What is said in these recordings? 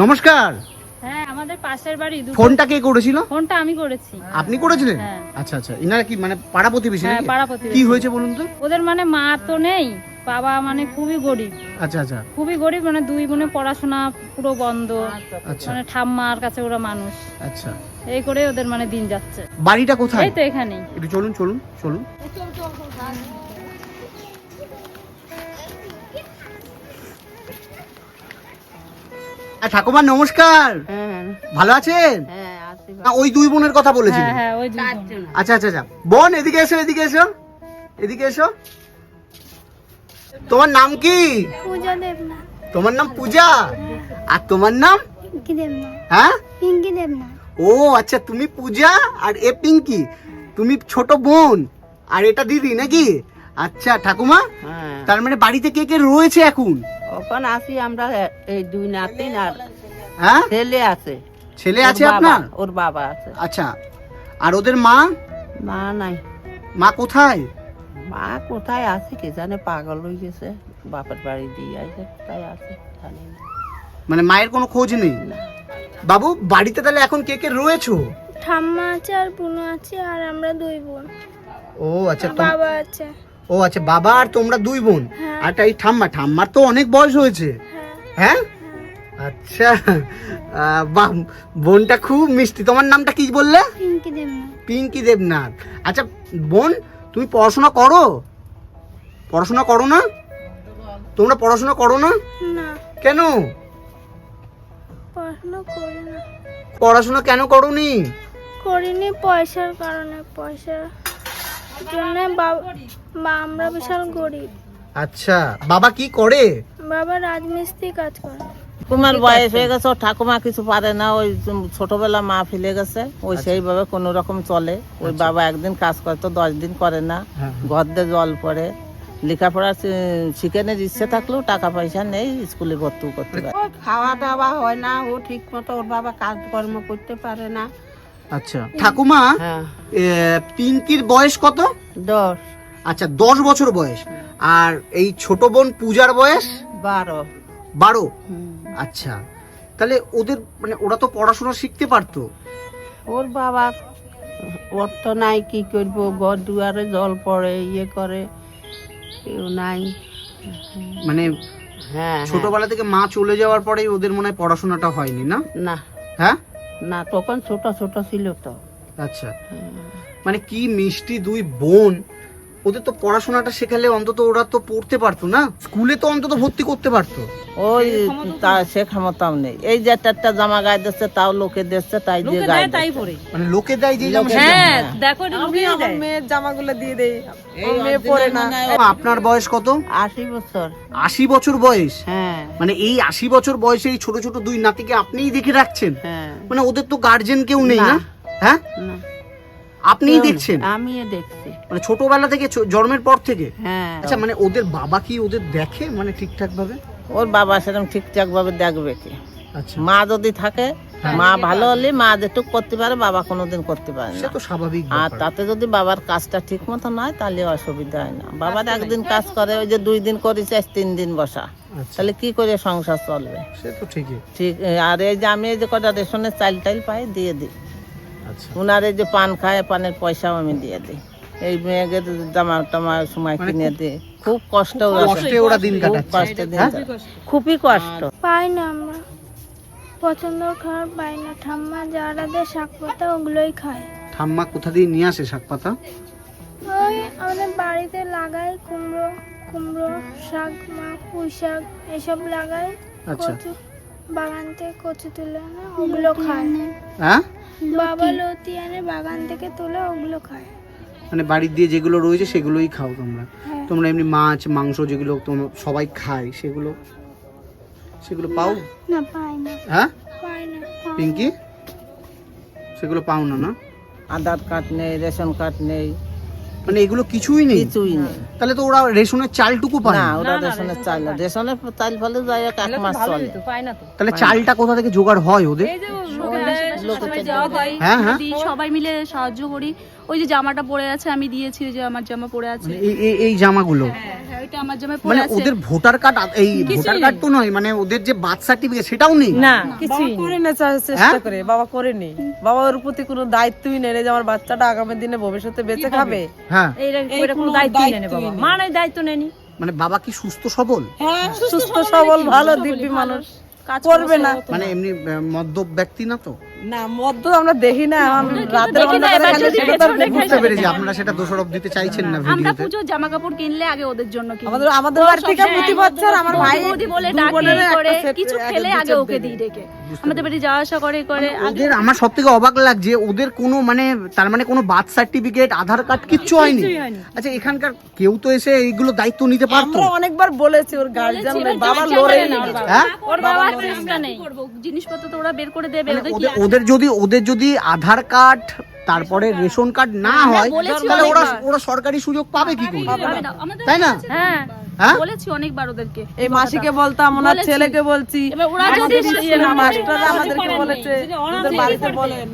নমস্কার। হ্যাঁ আমাদের পাশের বাড়ি ফোনটা কে করেছিল? ফোনটা আমি করেছি। আপনি করেছিলেন? হ্যাঁ। আচ্ছা আচ্ছা। ইনারা কি মানে পাড়া প্রতিবেশী হ্যাঁ পাড়া প্রতিবেশী। কি হয়েছে বলুন তো? ওদের মানে মা তো নেই বাবা মানে খুবই গরিব। আচ্ছা আচ্ছা। খুবই গরিব মানে দুই বোনে পড়াশোনা পুরো বন্ধ। আচ্ছা। মানে ঠাম্মার কাছে ওরা মানুষ। আচ্ছা। এই করে ওদের মানে দিন যাচ্ছে। বাড়িটা কোথায়? এই তো এখানেই। একটু চলুন চলুন চলুন। ঠাকুমা নমস্কার। হ্যাঁ। ভালো আছেন? হ্যাঁ না ওই দুই বোনের কথা বলেছিলেন হ্যাঁ ওই দুই বোন। আচ্ছা আচ্ছা আচ্ছা। বোন এদিকে এসো এদিকে এসো। এদিকে এসো। তোমার নাম কি? তোমার নাম পূজা? আর তোমার নাম? হ্যাঁ? ও আচ্ছা তুমি পূজা আর এ পিঙ্কি। তুমি ছোট বোন আর এটা দিদি নাকি? আচ্ছা ঠাকুমা হ্যাঁ। তার মানে বাড়িতে কে কে রয়েছে এখন? ওখানে আছি আমরা এই দুই নাতিন আর হ্যাঁ? ছেলে আছে। ছেলে আছে আপনার? ওর বাবা আছে। আচ্ছা। আর ওদের মা? মা নাই। মা কোথায়? মা কোথায় আছে কে জানে পাগল হয়ে গেছে। বাপের বাড়ি দিয়ে আছে কোথায় আছে জানি না। মানে মায়ের কোনো খোঁজ নেই? বাবু বাড়িতে তাহলে এখন কে কে রয়েছো? ঠাম্মা আছে আর বুনু আছে আর আমরা দুই বোন। ও আচ্ছা বাবা আছে। ও আচ্ছা বাবা আর তোমরা দুই বোন। হ্যাঁ। আর এই ঠাম্মা ঠাম্মার তো অনেক বয়স হয়েছে। হ্যাঁ। হ্যাঁ? আচ্ছা বাহ বোনটা খুব মিষ্টি। তোমার নামটা কি বললে? পিঙ্কি দেবনাথ। আচ্ছা বোন তুমি পড়াশোনা করো? পড়াশোনা করো না? তোমরা পড়াশোনা করো না? কেন? পড়াশোনা কেন করোনি? করিনি পয়সার কারণে পয়সার জন্য বাবা বা আমরা বিশাল গরিব। আচ্ছা বাবা কি করে? বাবা রাজমিস্ত্রি কাজ করে। তোমার বয়স হয়ে গেছে ওর ঠাকুমা কিছু পারে না ওই ছোটবেলা মা ফেলে গেছে ওই সেইভাবে কোনো রকম চলে। ওই বাবা একদিন কাজ করে তো দশ দিন করে না। হ্যাঁ, জল পড়ে। লেখাপড়া শি- শিখে ইচ্ছে থাকলেও টাকা পয়সা নেই স্কুলে ভর্তি করতে পারে। খাওয়া দাওয়া হয় না ও ঠিক মতো ওর বাবা কাজকর্ম করতে পারে না। আচ্ছা ঠাকুমা হ্যাঁ। পিঙ্কির বয়স কত? দশ। আচ্ছা দশ বছর বয়স। আর এই ছোট বোন পূজার বয়স? বারো। বারো? আচ্ছা। তাহলে ওদের মানে ওরা তো পড়াশোনা শিখতে পারতো? ওর বাবার অর্থ নাই কি করব ঘর দুয়ারে জল পড়ে ইয়ে করে কেউ নাই। মানে হ্যাঁ ছোটবেলা থেকে মা চলে যাওয়ার পরেই ওদের মনে হয় পড়াশোনাটা হয়নি না? না। হ্যাঁ? না তখন ছোট ছোট ছিল তো। আচ্ছা। মানে কি মিষ্টি দুই বোন ওদের তো পড়াশোনাটা শেখালে অন্তত ওরা তো পড়তে পারতো না। স্কুলে তো অন্তত ভর্তি করতে পারতো। ওই তা সে ক্ষমতাও নেই। এই যে একটা জামা গায়ে দিচ্ছে তাও লোকে দিচ্ছে তাই দিয়ে গায়ে তাই পরে। মানে লোকে দেয় যে জামা হ্যাঁ দেখো দেয়। মেয়ের জামাগুলো দিয়ে দেয় মেয়ে পরে না। আপনার বয়স কত? আশি বছর। আশি বছর বয়স? হ্যাঁ। মানে এই আশি বছর বয়সে এই ছোট ছোট দুই নাতিকে আপনিই দেখে রাখছেন? হ্যাঁ। মানে ওদের তো গার্জেন কেউ নেই না। হ্যাঁ? আপনিই দেখছেন? আমিও দেখছি। মানে ছোটবেলা থেকে জন্মের পর থেকে? হ্যাঁ। আচ্ছা মানে ওদের বাবা কি ওদের দেখে মানে ঠিকঠাক ভাবে ওর বাবা সেরকম ঠিকঠাক ভাবে দেখবে কি? আচ্ছা। মা যদি থাকে মা ভালো হলে মা যেটুক করতে পারে বাবা কোনোদিন করতে পারে সে না। তো স্বাভাবিক আর তাতে যদি বাবার কাজটা ঠিক মতো নয় তাহলে অসুবিধা হয় না। বাবার একদিন কাজ করে ওই যে দুই দিন করেছে তিন দিন বসা। আচ্ছা। তাহলে কি করে সংসার চলবে? সে তো ঠিকই। ঠিক আর এই যে আমি এই যে কটা রেশনের চাল টাইল পাই দিয়ে দিই। আচ্ছা। উনার এই যে পান খায় পানের পয়সাও আমি দিয়ে দিই। এই মেয়েদের জামা টামা সময় মানে কিনে দিই। খুব কষ্ট কষ্টে ওরা দিন কাটাচ্ছে। কষ্টে দিন হ্যাঁ? খুবই কষ্ট। পাই না আমরা। পছন্দ খাবার পাই না। ঠাম্মা যারা দেয় শাক পাতা ওগুলোই খায়। ঠাম্মা কোথা দিয়ে নিয়ে আসে শাক পাতা? ওই আমাদের বাড়িতে লাগাই কুমড়ো কুমড়ো শাক মা পুঁই শাক এসব লাগাই। আচ্ছা। বাগান থেকে কচু তুলে ওগুলো খায়। হ্যাঁ? বাবা লতি আনে বাগান থেকে তুলে ওগুলো খায়। মানে বাড়ির দিয়ে যেগুলো রয়েছে সেগুলোই খাও তোমরা। হ্যাঁ। তোমরা এমনি মাছ মাংস যেগুলো তোমরা সবাই খায় সেগুলো সেগুলো পাও? না পাই না। হ্যাঁ? পাই না পিঙ্কি? সেগুলো পাও না না? আধার কার্ড নেই রেশন কার্ড নেই। মানে এগুলো কিছুই নেই? কিছুই নেই। তাহলে তো ওরা রেশনের চালটুকু পায় না না? ওরা রেশনের চাল না। রেশনের চাল ফলে যায় এক এক মাস চলে। পায় না তো। তাহলে চালটা কোথা থেকে জোগাড় হয় ওদের হয়। হ্যাঁ, হ্যাঁ। সবাই মিলে সাহায্য করি। ওই যে জামাটা পরে আছে আমি দিয়েছি ওই যে আমার জামা পরে আছে। মানে এই- এই- জামাগুলো? হ্যাঁ হ্যাঁ, ওইটা আমার জামা পরে মানে ওদের ভোটার কার্ড এই ভোটার কার্ড তো নয় মানে ওদের যে বার্থ সার্টিফিকেট সেটাও নেই? না কিছুই করে না চেষ্টা হ্যাঁ? করে বাবা বাবা ওর প্রতি কোনো দায়িত্বই নেই যে আমার বাচ্চাটা আগামী দিনে ভবিষ্যতে বেঁচে খাবে। হ্যাঁ। এই কোনো দায়িত্বই নেই বাবা। মা নাই দায়িত্ব নেনি মানে বাবা কি সুস্থ সবল? হ্যাঁ সুস্থ সবল ভালো দিব্যি মানুষ। কাজ করবে না। মানে এমনি মদ্যপ ব্যক্তি না তো? না মদ্য আমরা দেখি না রাতের বুঝতে পেরেছি আপনারা সেটা দোষারোপ দিতে চাইছেন না আমরা পুজো জামা কাপড় কিনলে আগে ওদের জন্য কিনি আমাদের আমাদের বাড়ি থেকে প্রতি বছর আমার ভাই বৌদি বলে ডাকে করে কিছু খেলে আগে ওকে। দিই ডেকে। আমাদের বাড়ি যাওয়া আসা করে করে ওদের আমার সব থেকে অবাক লাগছে ওদের কোনো মানে তার মানে কোনো বার্থ সার্টিফিকেট আধার কার্ড কিচ্ছু হয়নি। আচ্ছা এখানকার কেউ তো এসে এইগুলো দায়িত্ব নিতে পারতো? আমরা অনেকবার বলেছি ওর গার্জিয়ান বাবা লড়ে হ্যাঁ? ওর বাবার চেষ্টা নেই। জিনিসপত্র তো ওরা বের করে দেবে মানে ওদের কি ওদের- যদি ওদের যদি আধার কার্ড তারপরে রেশন কার্ড না হয় তাহলে ওরা ওরা সরকারি সুযোগ পাবে কি করে? পাবে না। আমাদের তাই না? বলেছি অনেকবার ওদেরকে। এই মাসিকে বলতাম ওনার ছেলেকে বলছি। ওরা যদি মাস্টাররা আমাদেরকে বলেছে ওদের বাড়িতে বলেন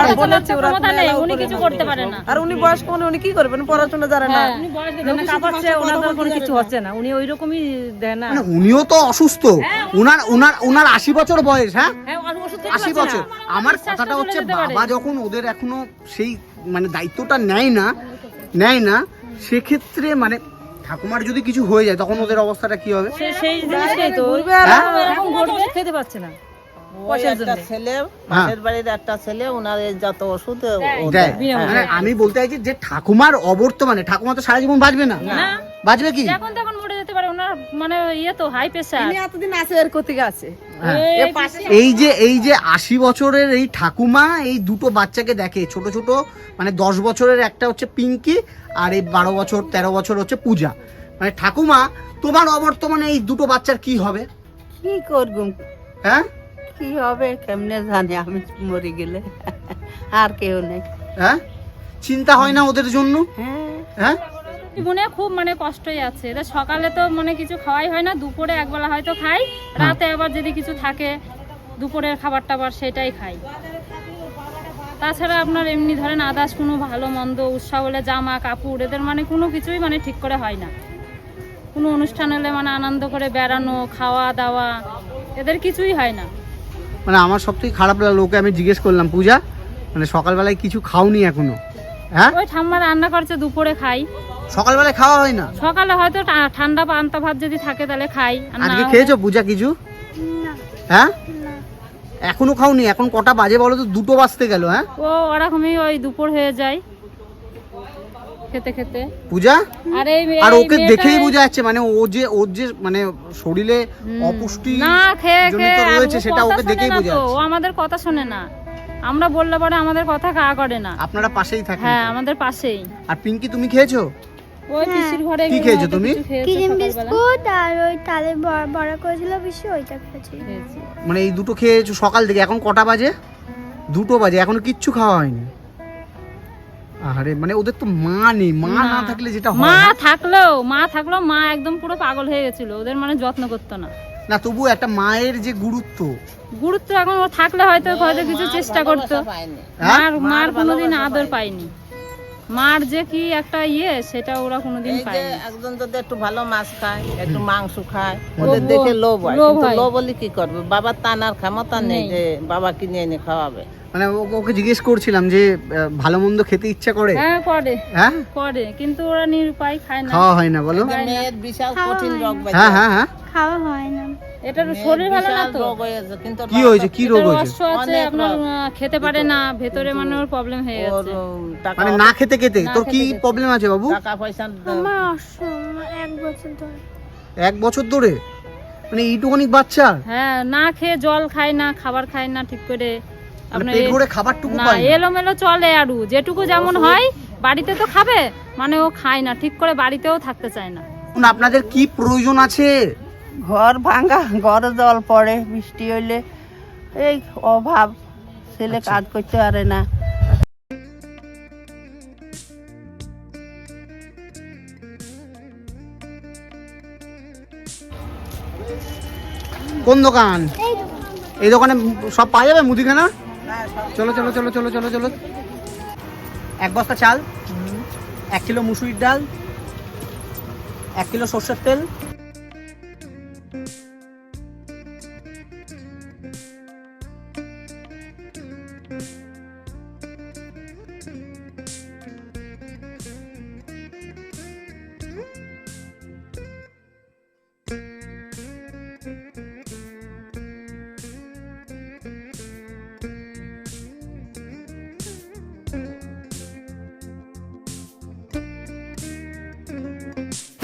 আর নেই উনি কিছু করতে পারে না। আর উনি বয়স্ক উনি উনি কি করবেন? পড়াশোনা জানে না। কিছু হচ্ছে উনি ওই রকমই দেয় মানে উনিও তো অসুস্থ। উনার উনার উনার আশি বছর বয়স হ্যাঁ? হ্যাঁ আশি বছর। আমার কথাটা হচ্ছে বাবা যখন ওদের এখনও সেই মানে দায়িত্বটা নেয় না নেয় না সেক্ষেত্রে মানে ঠাকুমার যদি কিছু হয়ে যায় তখন ওদের অবস্থাটা কি হবে? সেই জিনিসটাই তো। হ্যাঁ? খেতে পারছে না। বিনা মানে আমি বলতে চাইছি যে ঠাকুমার অবর্তমানে ঠাকুমা তো সারা জীবন বাঁচবে না। না। বাঁচবে কি? যখন তখন মরে যেতে পারে ওনার মানে ইয়ে তো হাই প্রেশার এতদিন আছে এর কোথেকে আছে। হ্যাঁ। এই যে এই যে আশি বছরের এই ঠাকুমা এই দুটো বাচ্চাকে দেখে ছোট ছোট মানে দশ বছরের একটা হচ্ছে পিঙ্কি আর এই বারো বছর তেরো বছর হচ্ছে পূজা। মানে ঠাকুমা তোমার অবর্তমানে এই দুটো বাচ্চার কি হবে? কি করব? হ্যাঁ? কি হবে? কেমনে জানি আমি মরে গেলে। আর কেউ নেই। হ্যাঁ? চিন্তা হয় না ওদের জন্য? হ্যাঁ। হ্যাঁ? জীবনে খুব মানে কষ্টই আছে। সকালে তো মানে কিছু খাওয়াই হয় না দুপুরে একবেলা হয়তো খাই রাতে আবার যদি কিছু থাকে দুপুরের খাবার টাবার সেটাই খাই। তাছাড়া আপনার এমনি ধরেন আদার্স কোনো ভালো মন্দ উৎসাহ হলে জামা কাপড় এদের মানে কোনো কিছুই মানে ঠিক করে হয় না। কোনো অনুষ্ঠান হলে মানে আনন্দ করে বেড়ানো খাওয়া দাওয়া এদের কিছুই হয় না। মানে আমার সব থেকে খারাপ লাগল ওকে আমি জিজ্ঞেস করলাম পূজা মানে সকালবেলায় কিছু খাওনি এখনও? হ্যাঁ? ওই ঠাম্মা রান্না করছে দুপুরে খাই। সকালবেলায় খাওয়া হয় না? সকালে হয়তো ঠান্ডা পান্তা ভাত যদি থাকে তাহলে খাই। আজকে খেয়েছো পূজা কিছু? হ্যাঁ? এখনও খাওনি? এখন কটা বাজে বলো তো? দুটো বাজতে গেল হ্যাঁ? ও ওরকমই ওই দুপুর হয়ে যায়। খেতে খেতে। পূজা? আর এই আর ওকে দেখেই বোঝা যাচ্ছে মানে ও যে ওর যে মানে শরীরে অপুষ্টি না খেয়ে খেয়ে রয়েছে সেটা ওকে দেখেই বোঝা ও আমাদের কথা শোনে না। আমরা বললে পরে আমাদের কথা কা করে না। আপনারা পাশেই থাকেন হ্যাঁ আমাদের পাশেই। আর পিঙ্কি তুমি খেয়েছো? ওই পিসির ঘরে কি খেয়েছো তুমি? ক্রিম বিস্কুট আর ওই তালে বড়া করেছিল বেশি ওইটা খেয়েছি। খেয়েছি। মানে এই দুটো খেয়েছো সকাল থেকে এখন কটা বাজে? দুটো বাজে এখনও কিচ্ছু খাওয়া হয়নি। আরে মানে ওদের তো মা নেই মা না। থাকলে যেটা মা হয় থাকলেও মা থাকলেও মা একদম পুরো পাগল হয়ে গেছিল ওদের মানে যত্ন করতো না। না তবু একটা মায়ের যে গুরুত্ব। গুরুত্ব এখন ও থাকলে হয়তো হয়তো কিছু চেষ্টা করতো। পায়নি। হ্যাঁ? মার মার কোনোদিন আদর পাইনি মার যে কি একটা ইয়ে সেটা ওরা কোনোদিন এই যে পায়নি। একজন যদি একটু ভালো মাছ খায় একটু মাংস খায় ওদের দেখে লোভ হয়। কিন্তু লোভ হলে কি করবে? বাবার টানার ক্ষমতা নেই নেই। যে বাবা কিনে এনে খাওয়াবে। মানে ওকে- ওকে জিজ্ঞেস করছিলাম যে ভালো মন্দ খেতে ইচ্ছা করে? হ্যাঁ করে। হ্যাঁ? করে। কিন্তু ওরা নিরুপায় খায় না। খাওয়া হয় না বলো। মেয়ের বিশাল কঠিন রোগ। হ্যাঁ হ্যাঁ হ্যাঁ। খাওয়া হয় না। এটার শরীর ভালো না তো। কিন্তু কি হয়েছে? কি রোগ হয়েছে? আছে আপনার খেতে পারে না ভেতরে মানে ওর প্রবলেম হয়ে গেছে। মানে না খেতে খেতে? তোর কি। প্রবলেম আছে বাবু? টাকা পয়সা আমার এক বছর ধরে। এক বছর ধরে? মানে এইটুকুনি বাচ্চা? হ্যাঁ না খেয়ে জল খায় না খাবার খায় না ঠিক করে। মানে আপনার পেট এ- খাবারটুকু পায় না। এলোমেলো চলে আরু যেটুকু যেমন হয় বাড়িতে তো খাবে মানে ও খায় না ঠিক করে বাড়িতেও থাকতে চায় না আপনাদের কি প্রয়োজন আছে? ঘর ভাঙা ঘরে জল পড়ে বৃষ্টি হইলে এই অভাব ছেলে আচ্ছা। কাজ করতে পারে না। কোন দোকান? এই দোকানে সব পাওয়া যাবে মুদিখানা? হ্যাঁ, চলো চলো চলো চলো চলো চলো। এক বস্তা চাল এক কিলো মুসুরির ডাল এক কিলো সর্ষের তেল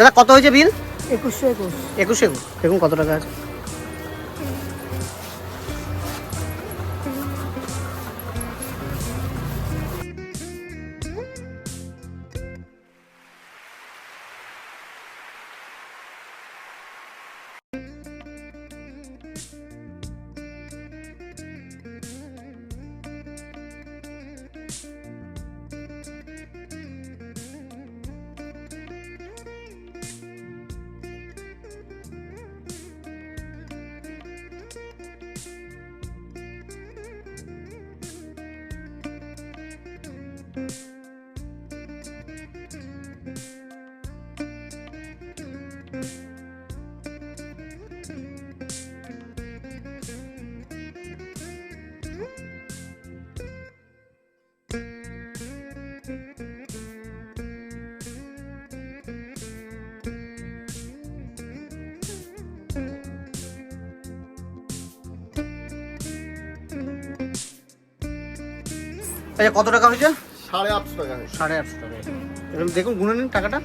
দাদা কত হয়েছে বিল? একুশশো একুশ। একুশে একুশ। দেখুন কত টাকা আছে। আচ্ছা কত টাকা হয়েছে? সাড়ে আটশো টাকা সাড়ে আটশো টাকা এরকম দেখুন গুনে নিন টাকাটা।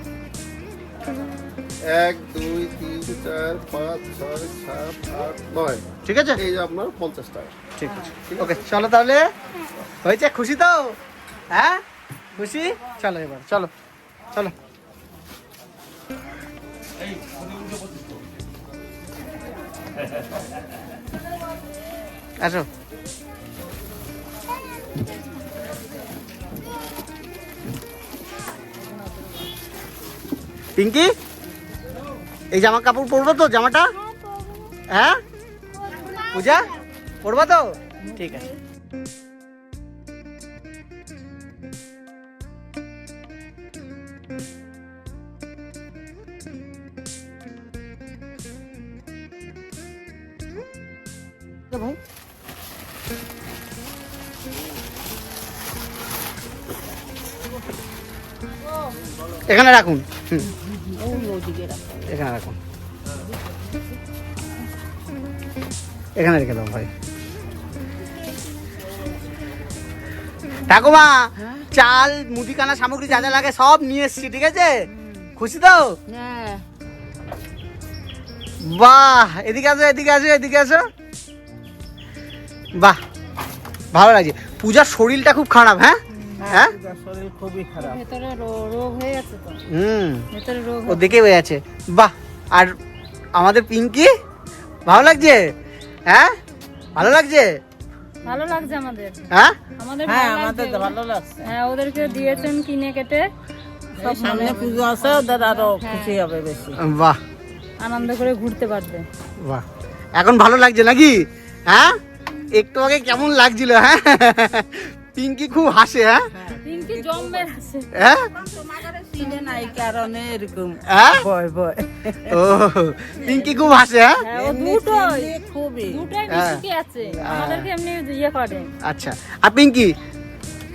এক দুই তিন চার পাঁচ ছয় সাত আট নয়। ঠিক আছে? এই যে আপনার পঞ্চাশ টাকা। ঠিক আছে? ওকে চলো তাহলে। হয়েছে? খুশি তো? হ্যাঁ? খুশি? চলো এবার চলো চলো। আসো। পিঙ্কি? এই জামা কাপড় পরবো তো, জামাটা? হ্যাঁ? পূজা পড়বা তো? ঠিক আছে। এখানে রাখুন। হুম। এখানে রেখে দাও ভাই। ঠাকুমা চাল মুদিখানা সামগ্রী যা যা লাগে সব নিয়ে এসছি ঠিক আছে? খুশি তো? হ্যাঁ। বাহ এদিকে আসো এদিকে আসো এদিকে আসো। বাহ ভালো লাগছে। পূজার শরীরটা খুব খারাপ হ্যাঁ? হ্যাঁ শরীর খুবই খারাপ। ভেতরে রোগ হয়ে গেছে তো। হুম ভেতরে রোগ ও দেখে হয়ে আছে বাহ আর আমাদের পিঙ্কি ভালো লাগছে? হ্যাঁ? ভালো লাগছে? ভালো লাগছে আমাদের। হ্যাঁ? আমাদের হ্যাঁ আমাদের তো ভালো লাগছে। হ্যাঁ ওদেরকে দিয়েছেন কিনে কেটে। সব সামনে পুজো আছে ওদের আরও খুশি হবে বেশি। বাহ। আনন্দ করে ঘুরতে পারবে। বাহ। এখন ভালো লাগছে নাকি? হ্যাঁ? একটু আগে কেমন লাগছিল হ্যাঁ? পিঙ্কি খুব হাসে হ্যাঁ। পিঙ্কি জম্মে আছে হ্যাঁ চিনে নাই কারণে এরকম হ্যাঁ? ভয় ভয় ও পিঙ্কি খুব হাসে হ্যাঁ? ও দুটোই খুবই। দুটোই মিশুকি আছে। আমাদেরকে এমনি ইয়ে করে। আচ্ছা। আর পিঙ্কি?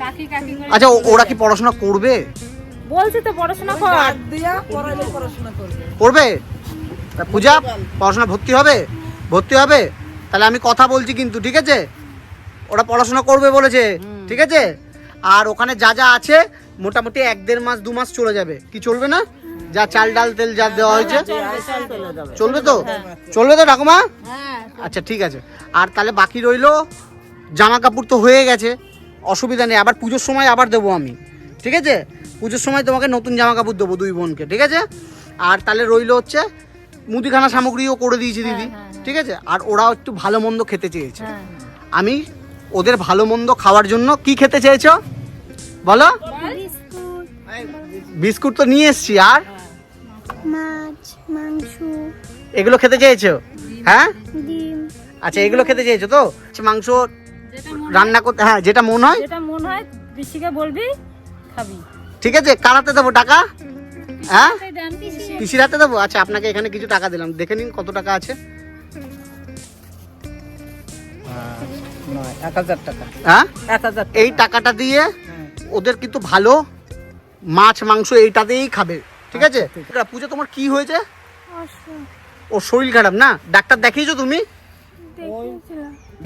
কাকি কাকি আচ্ছা ওরা কি পড়াশোনা করবে? বলছি তো পড়াশোনা কর। দিয়া পড়ালে পড়াশোনা করবে। করবে? পূজা পড়াশোনা ভর্তি হবে? ভর্তি হবে? তাহলে আমি কথা বলছি কিন্তু ঠিক আছে? ওরা পড়াশোনা করবে বলেছে ঠিক আছে? আর ওখানে যা যা আছে মোটামুটি এক দেড় মাস দু মাস চলে যাবে। কি চলবে না? যা চাল ডাল তেল যা দেওয়া হয়েছে। চলবে তো? চলবে তো ঠাকুমা? আচ্ছা ঠিক আছে। আর তাহলে বাকি রইল জামা কাপড় তো হয়ে গেছে অসুবিধা নেই। আবার পুজোর সময় আবার দেবো আমি। ঠিক আছে? পুজোর সময় তোমাকে নতুন জামা কাপড় দেবো দুই বোনকে। ঠিক আছে? আর তাহলে রইল হচ্ছে মুদিখানা সামগ্রীও করে দিয়েছি দিদি। ঠিক আছে? আর ওরাও একটু ভালো মন্দ খেতে চেয়েছে। হ্যাঁ। আমি ওদের ভালো মন্দ খাওয়ার জন্য কি খেতে চেয়েছো? বলো। বিস্কুট তো নিয়ে এসছি আর? এগুলো খেতে চেয়েছো? হ্যাঁ? আচ্ছা এগুলো খেতে চেয়েছো তো? আচ্ছা, মাংস রান্না করতে হ্যাঁ যেটা মন হয়। যেটা মন হয় পিসিকে বলবি খাবি। ঠিক আছে কারাতে দেবো টাকা? হ্যাঁ? পিসি পিসির হাতে দেবো? আচ্ছা আপনাকে এখানে কিছু টাকা দিলাম। দেখে নিন কত টাকা আছে। নয় এক হাজার টাকা। হ্যাঁ? এক হাজার এই টাকাটা দিয়ে ওদের কিন্তু ভালো মাছ মাংস এইটাতেই খাবে ঠিক আছে? পূজা তোমার কি হয়েছে? ওর শরীর খারাপ না? ডাক্তার দেখিয়েছো তুমি?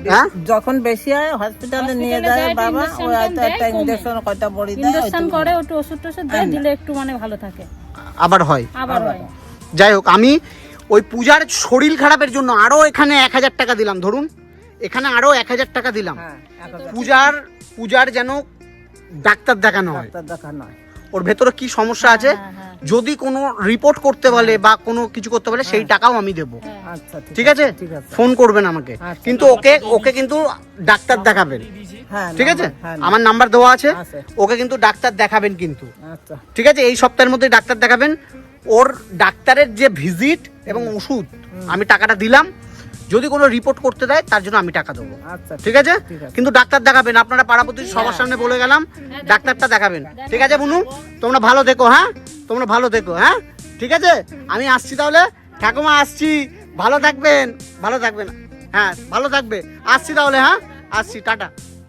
হ্যাঁ? যখন বেশি হয় হসপিটালে নিয়ে যায় বাবা হয়তো একটা কমে। ইঞ্জেকশন কয়টা বড়ি দেয় ইঞ্জেকশন করে একটু ওষুধ টষুধ দেয় দিলে একটু মানে ভালো থাকে। আবার হয়। আবার হয়। যাই হোক আমি ওই পূজার শরীর খারাপের জন্য আরও এখানে এক হাজার টাকা দিলাম ধরুন। এখানে আরও এক হাজার টাকা দিলাম। হ্যাঁ পূজার পূজার যেন ডাক্তার দেখানো হয়। ওর ভেতরে কি সমস্যা আছে? হ্যাঁ, যদি কোনো রিপোর্ট করতে বলে বা কোনো কিছু করতে বলে সেই টাকাও আমি দেবো। আচ্ছা ঠিক আছে ফোন করবেন আমাকে। আচ্ছা। কিন্তু ওকে ওকে কিন্তু ডাক্তার দেখাবেন। হ্যাঁ ঠিক আছে? হ্যাঁ, আমার নাম্বার দেওয়া আছে। আছে। ওকে কিন্তু ডাক্তার দেখাবেন কিন্তু। আচ্ছা। ঠিক আছে? এই সপ্তাহের মধ্যে ডাক্তার দেখাবেন। ওর ডাক্তারের যে ভিজিট এবং ওষুধ আমি টাকাটা দিলাম। যদি কোনো রিপোর্ট করতে দেয় তার জন্য আমি টাকা দেবো। আচ্ছা ঠিক আছে? কিন্তু ডাক্তার দেখাবেন আপনারা পাড়াপতি সবার সামনে বলে গেলাম ডাক্তারটা দেখাবেন। ঠিক আছে বুনু? তোমরা ভালো দেখো হ্যাঁ? তোমরা ভালো দেখো হ্যাঁ? ঠিক আছে? আমি আসছি তাহলে। ঠাকুমা আসছি। ভালো থাকবেন ভালো থাকবেন। হ্যাঁ ভালো থাকবে। আসছি তাহলে হ্যাঁ? আসছি টাটা।